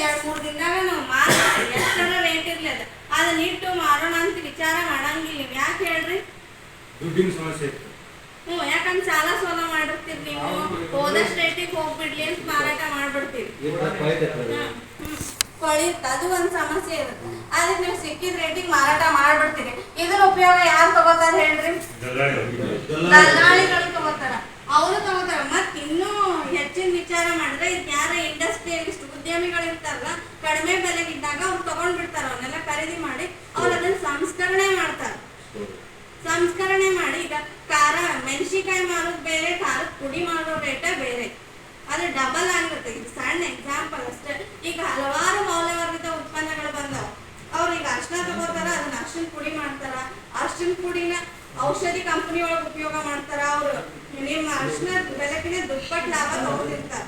ಎರಡ್ ಮೂರ್ ದಿನದಾಗ ನಾವು ಮಾರ್ತೀವಿ ಎಷ್ಟರ ರೇಟ್ ಇರ್ಲಿ ಅದು. ಅದನ್ನ ಇಟ್ಟು ಮಾರೋಣ ಅಂತ ವಿಚಾರ ಮಾಡಂಗಿಲ್ಲ ನೀವು ಯಾಕೆ ಹೇಳ್ರಿ? ದುಡ್ಡಿನ ಸಮಸ್ಯೆ ಇತ್ತು. ಹ್ಞೂ ಯಾಕಂದ್ರೆ ಸಾಲ ಸೋಲ ಮಾಡಿರ್ತೀರಿ ನೀವು. ಹೋದಷ್ಟು ರೇಟಿಗೆ ಹೋಗ್ಬಿಡ್ಲಿ ಅಂತ ಮಾರಾಟ ಮಾಡ್ಬಿಡ್ತೀರಿ. ಕೊಳಿಯುತ್ತೆ ಅದು ಒಂದು ಸಮಸ್ಯೆ ಇರುತ್ತೆ. ಅದಕ್ಕೆ ನೀವು ಸಿಕ್ಕಿದ ರೇಟಿಗೆ ಮಾರಾಟ ಮಾಡ್ಬಿಡ್ತೀರಿ. ಇದರ ಉಪಯೋಗ ಯಾರು ತಗೋತಾರ ಹೇಳ್ರಿ? ದಲ್ಲಾಳಿಗಳು ತಗೋತಾರ. ಅವರು ತಗೋತಾರ. ವಿಚಾರ ಮಾಡಿದ್ರೆ ಯಾರ ಇಂಡಸ್ಟ್ರಿಯಲಿಸ್ಟ್ ಉದ್ಯಮಿಗಳು ಇರ್ತಾರಲ್ಲ, ಕಡಿಮೆ ಬೆಲೆಗಿದ್ದಾಗ ಅವ್ರು ತಗೊಂಡ್ ಬಿಡ್ತಾರ ಅವನ್ನೆಲ್ಲ ಖರೀದಿ ಮಾಡಿ ಅವ್ರು ಅದನ್ನ ಸಂಸ್ಕರಣೆ ಮಾಡ್ತಾರ. ಸಂಸ್ಕರಣೆ ಮಾಡಿ ಈಗ ಖಾರ ಮೆಣಸಿಕಾಯಿ ಮಾರೋದು ಬೇರೆ, ಖಾರದ ಪುಡಿ ಮಾಡೋ ರೇಟ ಬೇರೆ. ಅದು ಡಬಲ್ ಆಗಿರುತ್ತೆ. ಇದು ಸಣ್ಣ ಎಕ್ಸಾಂಪಲ್ ಅಷ್ಟೇ. ಈಗ ಹಲವಾರು ಮೌಲ್ಯವರ್ಧಿತ ಉತ್ಪನ್ನಗಳು ಬಂದಾವ. ಅವ್ರು ಈಗ ಅರ್ಶಿನ ತಗೋತಾರ, ಅದನ್ನ ಅರ್ಶಿನ ಪುಡಿ ಮಾಡ್ತಾರ. ಅರ್ಶಿನ ಪುಡಿನ ಔಷಧಿ ಕಂಪನಿ ಒಳಗೆ ಉಪಯೋಗ ಮಾಡ್ತಾರ ಅವ್ರು. ನಿಮ್ಮ ಅರ್ಶನ ಬೆಲೆಕಿನ ದುಪ್ಪಟ್ಟು ಲಾಭ ತಗೊಂಡಿರ್ತಾರ?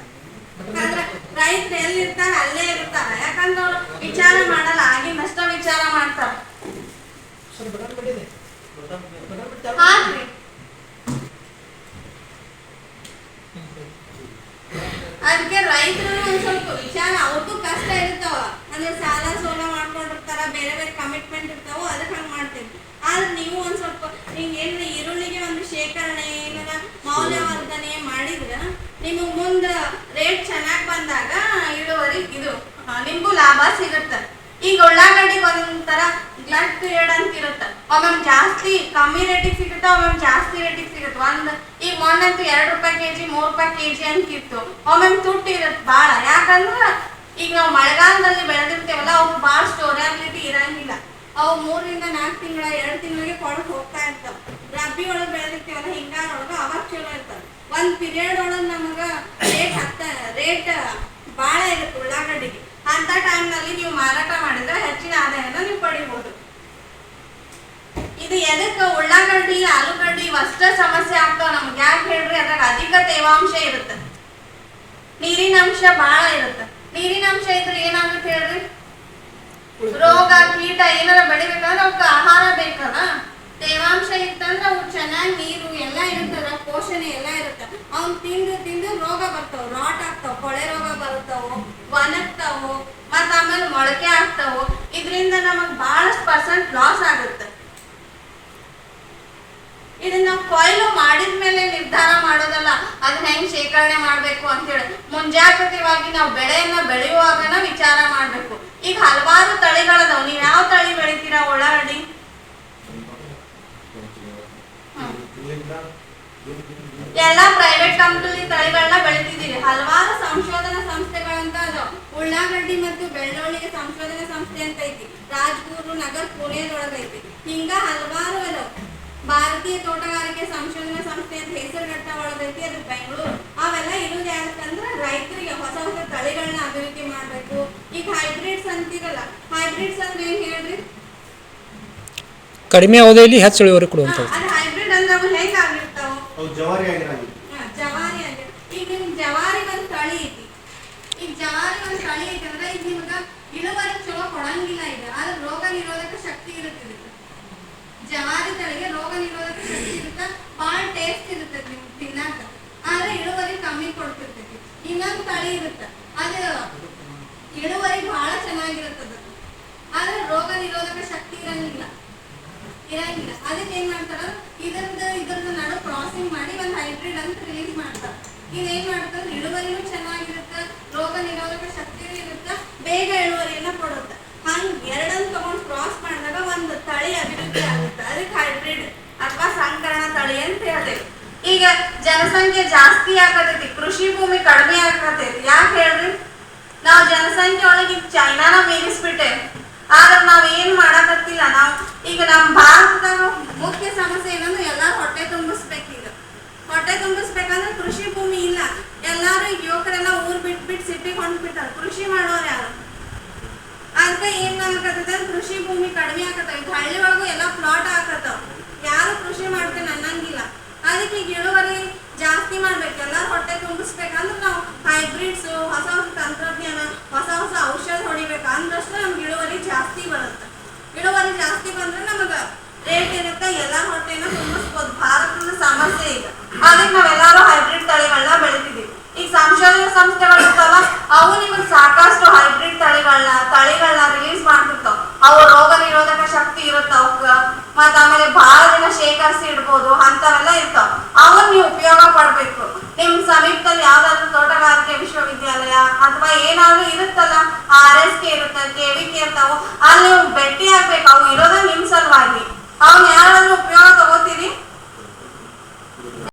ರೈತರು ಎಲ್ಲಿರ್ತಾರ? ಅಲ್ಲೇ ಇರ್ತಾರ. ಯಾಕಂದ್ರೆ ಅವ್ರು ವಿಚಾರ ಮಾಡಲ್ಲ ಆಗಿನಷ್ಟ ವಿಚಾರ ಮಾಡ್ತಾರ. ಅದಕ್ಕೆ ರೈತರು ಒಂದ್ ಸ್ವಲ್ಪ ವಿಚಾರ ಅವ್ರದ್ದು ಕಷ್ಟ ಇರ್ತಾವ. ಅಂದ್ರೆ ಸಾಲ ಸೋಲ ಮಾಡ್ಕೊಂಡಿರ್ತಾರ ಬೇರೆ ಬೇರೆ ಕಮಿಟ್ಮೆಂಟ್ ಇರ್ತಾವ ಅದಕ್ಕೆ ಹಂಗ ಮಾಡ್ತೀವಿ ಆದ್ರೆ ನೀವು ಒಂದ್ ಸ್ವಲ್ಪ ಹಿಂಗ್ ಏನ್ರ ಈರುಳ್ಳಿಗೆ ಒಂದು ಶೇಖರಣೆ ಏನಾರ ಮೌಲ್ಯವರ್ಧನೆ ಮಾಡಿದ್ರ ನಿಮಗ್ ಮುಂದ ರೇಟ್ ಚೆನ್ನಾಗ್ ಬಂದಾಗ ಇಳುವರಿ ಇದು ಆ, ನಿಮ್ಗೂ ಲಾಭ ಸಿಗುತ್ತೆ. ಈಗ ಉಳ್ಳಾಗಡ್ಡಿಗೆ ಒಂದೊಂಥರ ಗ್ಲಡ್ ಪೀರಿಯಡ್ ಅಂತ ಇರುತ್ತೆ. ಒಮ್ಮೊಮ್ಮೆ ಜಾಸ್ತಿ ಕಮ್ಮಿ ರೇಟಿಗೆ ಸಿಗುತ್ತೆ, ಒಮ್ಮೊಮ್ಮೆ ಜಾಸ್ತಿ ರೇಟಿಗೆ ಸಿಗುತ್ತೆ. ಒಂದ್, ಈಗ ಮೊನ್ನಂತೂ ಎರಡು ರೂಪಾಯಿ ಕೆಜಿ, ಮೂರ್ ರೂಪಾಯಿ ಕೆಜಿ ಅಂತ ಇತ್ತು. ಒಮ್ಮೊಮ್ಮೆ ತುಟ್ಟಿ ಇರುತ್ತೆ ಭಾಳ. ಯಾಕಂದ್ರ ಈಗ ನಾವು ಮಳೆಗಾಲದಲ್ಲಿ ಬೆಳೆದಿರ್ತೇವಲ್ಲ ಅವು ಭಾಳ ಸ್ಟೋರೇಬಿಲಿಟಿ ಇರಂಗಿಲ್ಲ. ಅವು ಮೂರರಿಂದ ನಾಲ್ಕು ತಿಂಗಳ, ಎರಡು ತಿಂಗಳಿಗೆ ಕೊಡಕ್ ಹೋಗ್ತಾ ಇರ್ತಾವ. ರಬ್ಬಿ ಒಳಗೆ ಬೆಳೆದಿರ್ತೀವಲ್ಲ, ಹಿಂಗಾರ ಒಳಗೆ ಅವಾಗ ಚಲೋ ಇರ್ತಾವ. ಒಂದ್ ಪೀರಿಯಡ್ ಒಳಗೆ ನಮಗ ರೇಟ್ ಹತ್ತ ರೇಟ್ ಭಾಳ ಇರುತ್ತೆ ಉಳ್ಳಾಗಡ್ಡಿಗೆ ಅಂತ ಟೈಮ್ನಲ್ಲಿ ನೀವು ಮಾರಾಟ ಮಾಡಿದ್ರೆ ಹೆಚ್ಚಿನ ಆದಾಯನ ನೀವು ಪಡಿಬಹುದು ಇದು ಎದಕ್ಕೆ ಉಳ್ಳಾಗಡ್ಡಿ ಆಲೂಗಡ್ಡಿ ಅಷ್ಟ ಸಮಸ್ಯೆ ಆಗ್ತಾವ ನಮ್ಗೆ ಯಾಕೆ ಹೇಳ್ರಿ ಅದ್ರಾಗ ಅಧಿಕ ತೇವಾಂಶ ಇರುತ್ತೆ. ನೀರಿನ ಅಂಶ ಬಹಳ ಇರುತ್ತೆ. ನೀರಿನ ಅಂಶ ಇದ್ರೆ ಏನಾಗುತ್ತೆ ಹೇಳ್ರಿ ರೋಗ, ಕೀಟ ಏನಾರ ಬೆಳಿಬೇಕಂದ್ರೆ ಅವಕ್ಕೆ ಆಹಾರ ಬೇಕಲ್ಲ? ತೇವಾಂಶ ಇತ್ತಂದ್ರೆ ಅವು ಚೆನ್ನಾಗಿ ನೀರು ಎಲ್ಲ ಇರುತ್ತಲ್ಲ ಪೋಷಣೆ ಎಲ್ಲ ಇರುತ್ತೆ. ಅವ್ನ್ ತಿಂದು ತಿಂದು ರೋಗ ಬರ್ತಾವ ರಾಟ್ ಆಗ್ತಾವ, ಕೊಳೆ ರೋಗ ಬರ್ತಾವ, ಒಣಗ್ತಾವು, ಮತ್ತ ಆಮೇಲೆ ಮೊಳಕೆ ಆಗ್ತಾವ. ಇದರಿಂದ ನಮಗ್ ಬಹಳಷ್ಟು ಪರ್ಸೆಂಟ್ ಲಾಸ್ ಆಗುತ್ತೆ. ಇದನ್ನ ಕೊಯ್ಲು ಮಾಡಿದ ಮೇಲೆ ನಿರ್ಧಾರ ಮಾಡೋದಲ್ಲ, ಅದನ್ನ ಹೆಂಗ್ ಶೇಖರಣೆ ಮಾಡ್ಬೇಕು ಅಂತೇಳಿ ಮುಂಜಾಗ್ರತೆವಾಗಿ ನಾವು ಬೆಳೆಯನ್ನ ಬೆಳೆಯುವಾಗನ ವಿಚಾರ ಮಾಡ್ಬೇಕು. ಈಗ ಹಲವಾರು ತಳಿಗಳದಾವ್ ನೀವ್ ಯಾವ ತಳಿ ಬೆಳಿತೀರಾ, ಉಳ್ಳಾಗಡ್ಡಿ? ಎಲ್ಲಾ ಪ್ರೈವೇಟ್ ಕಂಪ್ನಿ ತಳಿಗಳನ್ನ ಬೆಳಿತಿದ್ದೀರಿ. ಹಲವಾರು ಸಂಶೋಧನಾ ಸಂಸ್ಥೆಗಳಂತ ಅದಾವ. ಉಳ್ಳಾಗಡ್ಡಿ ಮತ್ತು ಬೆಳ್ಳುಳ್ಳಿಗೆ ಸಂಶೋಧನಾ ಸಂಸ್ಥೆ ಅಂತ ಐತಿ. ರಾಜಗೂರು ನಗರ್ ಪುಣೆಯದೊಳಗೈತಿ ಹಿಂಗ ಹಲವಾರು ಭಾರತೀಯ ತೋಟಗಾರಿಕೆ ಸಂಶೋಧನಾ ಸಂಸ್ಥೆ ಅಂತ ಹೆಸರುಘಟ್ಟ ಒಳಗೈತಿ ಅದು ಬೆಂಗಳೂರು. ಅವೆಲ್ಲ ಇರೋದು ಯಾಕಂದ್ರೆ ರೈತರಿಗೆ ಹೊಸ ಹೊಸ ತಳಿಗಳನ್ನ ಅಭಿವೃದ್ಧಿ ಮಾಡಬೇಕು. ಈಗ ಹೈಬ್ರಿಡ್ಸ್ ಅಂತಿರಲ್ಲ ಹೈಬ್ರಿಡ್ಸ್ ಅಂದ್ರೆ ಏನ್ ಹೇಳ್ರಿ? ಕಡಿಮೆ ಅವಧಿಯಲ್ಲಿ ಹೆಚ್ಚು ಇಳುವರಿ ಕೊಡುವಂಥದ್ದು. ಅದು ಹೈಬ್ರಿಡ್ ಅಂದ್ರೆ ಅವು ಹೆಂಗ್ ಆಗಿರ್ತಾವ ಅವು ಜವಾರಿ ಜವಾರಿ ಅಂದ್ರೆ ಈಗ ನಿಮ್ ಜವಾರಿ ಒಂದ್ ತಳಿ ಐತಿ. ಈಗ ಜವಾರಿ ಒಂದ್ ತಳಿ ಐತಿ ಅಂದ್ರೆ ಈಗ ನಿಮ್ಗ ಇಳುವರಿ ಚಲೋ ಕೊಡಂಗಿಲ್ಲ ಈಗ ಆದ್ರೆ ರೋಗ ನಿರೋಧಕ ಶಕ್ತಿ ಇರುತ್ತೆ ಇದಕ್ಕೆ. ಜವಾರಿ ತಳಿಗೆ ರೋಗ ನಿರೋಧಕ ಶಕ್ತಿ ಇರುತ್ತೆ ಭಾಳ ಟೇಸ್ಟ್ ಇರುತ್ತೆ ನಿಮ್ ತಿನ್ನಾಕ ಆದ್ರೆ ಇಳುವರಿ ಕಮ್ಮಿ ಕೊಡ್ತಿರ್ತೈತಿ ಇನ್ನೊಂದ್ ತಳಿ ಇರುತ್ತೆ ಅದು ಇಳುವರಿ ಬಹಳ ಚೆನ್ನಾಗಿರುತ್ತದೆ. ಆದ್ರೆ ರೋಗ ನಿರೋಧಕ ಶಕ್ತಿ ಇರಂಗಿಲ್ಲ. ಇರಂಗಿಲ್ಲ. ಅದಕ್ಕೆ ಏನ್ ಮಾಡ್ತಾರ, ಇದ್ರದ್ದು ಇದ್ರದ್ದು ನಡು ಕ್ರಾಸಿಂಗ್ ಮಾಡಿ ಒಂದು ಹೈಬ್ರಿಡ್ ಅಂತ ರಿಲೀಸ್ ಮಾಡ್ತಾರೆ. ಇದೇನ್ ಮಾಡ್ತಾರೆ ಇಳುವರಿನೂ ಚೆನ್ನಾಗಿರುತ್ತೆ, ರೋಗ ನಿರೋಧಕ ಶಕ್ತಿ ಇರುತ್ತೆ, ಬೇಗ ಇಳುವರಿಯನ್ನ ಕೊಡುತ್ತೆ. ಹಂಗ್ ಎರಡನ್ನು ತಗೊಂಡ್ ಕ್ರಾಸ್ ಮಾಡಿದಾಗ ಒಂದು ತಳಿ ಅಭಿವೃದ್ಧಿ ಆಗುತ್ತೆ. ಅದಕ್ಕೆ ಹೈಬ್ರಿಡ್ ಅಥವಾ ಸಂಕರಣ ತಳಿ ಅಂತ ಹೇಳ್ತೇವೆ. ಈಗ ಜನಸಂಖ್ಯೆ ಜಾಸ್ತಿ ಆಗತೈತಿ ಕೃಷಿ ಭೂಮಿ ಕಡಿಮೆ ಆಗತೈತಿ ಯಾಕೆ ಹೇಳ್ರಿ? ನಾವು ಜನಸಂಖ್ಯೆ ಒಳಗೆ ಚೈನಾನ ಮೀರಿಸ್ಬಿಟ್ಟೆ. ಆದ್ರೆ ನಾವ್ ಏನ್ ಮಾಡಕತ್ತಿಲ್ಲ ನಾವು? ಈಗ ನಮ್ಮ ಭಾರತದಾಗ ಮುಖ್ಯ ಸಮಸ್ಯೆ ಏನಂದ್ರೆ ಎಲ್ಲಾರು ಹೊಟ್ಟೆ ತುಂಬಿಸ್ಬೇಕೀಗ ಹೊಟ್ಟೆ ತುಂಬಿಸ್ಬೇಕಂದ್ರೆ ಕೃಷಿ ಭೂಮಿ ಇಲ್ಲ. ಎಲ್ಲಾರು ಯುವಕರೆಲ್ಲ ಊರ್ ಬಿಟ್ ಬಿಟ್ಟು ಸಿಟ್ಟಿಕೊಂಡು ಹೊಂಟ್ಬಿಟ್ಟಾರ ಕೃಷಿ ಮಾಡೋರು ಯಾರು? ಅದಕ್ಕೆ ಏನ್ ಆಗತ್ತದ ಕೃಷಿ ಭೂಮಿ ಕಡಿಮೆ ಆಗತ್ತ ಈಗ ಹಳ್ಳಿ ಒಳಗೂ ಎಲ್ಲಾ ಪ್ಲಾಟ್ ಆಗತ್ತ ಯಾರು ಕೃಷಿ ಮಾಡ್ತೇನೆ ಅನ್ನಂಗಿಲ್ಲ ಅದಕ್ಕೆ ಇಳುವರಿ ಜಾಸ್ತಿ ಮಾಡ್ಬೇಕು. ಎಲ್ಲಾರು ಹೊಟ್ಟೆ ತುಂಬಿಸ್ಬೇಕಂದ್ರೆ ನಾವು ಹೈಬ್ರಿಡ್ಸ್ ಹೊಸ ಹೊಸ ತಂತ್ರಜ್ಞಾನ, ಹೊಸ ಹೊಸ ಔಷಧ ಹೊಡಿಬೇಕು. ಅಂದಷ್ಟು ನಮ್ಗೆ ಇಳುವರಿ ಜಾಸ್ತಿ ಬರುತ್ತೆ. ಇಳುವರಿ ಜಾಸ್ತಿ ಬಂದ್ರೆ ನಮಗ ರೇಟ್ ಇರುತ್ತೆ. ಎಲ್ಲಾ ಹೊಟ್ಟೆನ ಭಾರತದ ಸಮಸ್ಯೆ ಈಗ ಅದಕ್ಕೆ ನಾವೆಲ್ಲರೂ ಹೈಬ್ರಿಡ್ ತಳಿಗಳನ್ನ ಬೆಳಿತಿದೀವಿ ಈಗ ಸಂಶೋಧನಾ ಸಂಸ್ಥೆಗಳು ಇರ್ತಾವಲ್ಲ ಅವು ನಿಮಗೆ ಸಾಕಷ್ಟು ಹೈಬ್ರಿಡ್ ಮತ್ತ ಆಮೇಲೆ ಬಹಳ ದಿನ ಶೇಖರಿಸಿ ಇಡ್ಬೋದು ಅಂತವೆಲ್ಲ ಇರ್ತಾವ ಅವನ್ನ ನೀವು ಉಪಯೋಗ ಪಡ್ಬೇಕು ನಿಮ್ ಸಮೀಪದಲ್ಲಿ ಯಾವ್ದಾದ್ರು ತೋಟಗಾರಿಕೆ ವಿಶ್ವವಿದ್ಯಾಲಯ ಅಥವಾ ಏನಾದ್ರು ಇರುತ್ತಲ್ಲ? ಆರ್ ಎಸ್ ಕೆ ಇರುತ್ತೆ ಕೆ ವಿ ಕೆ ಇರ್ತಾವ ಅಲ್ಲಿ ಭೇಟಿ ಆಗ್ಬೇಕು ಅವು ಇರೋದೇ ನಿಮ್ ಸಲುವಾಗಿ. ಅವ್ನ ಯಾರಾದ್ರೂ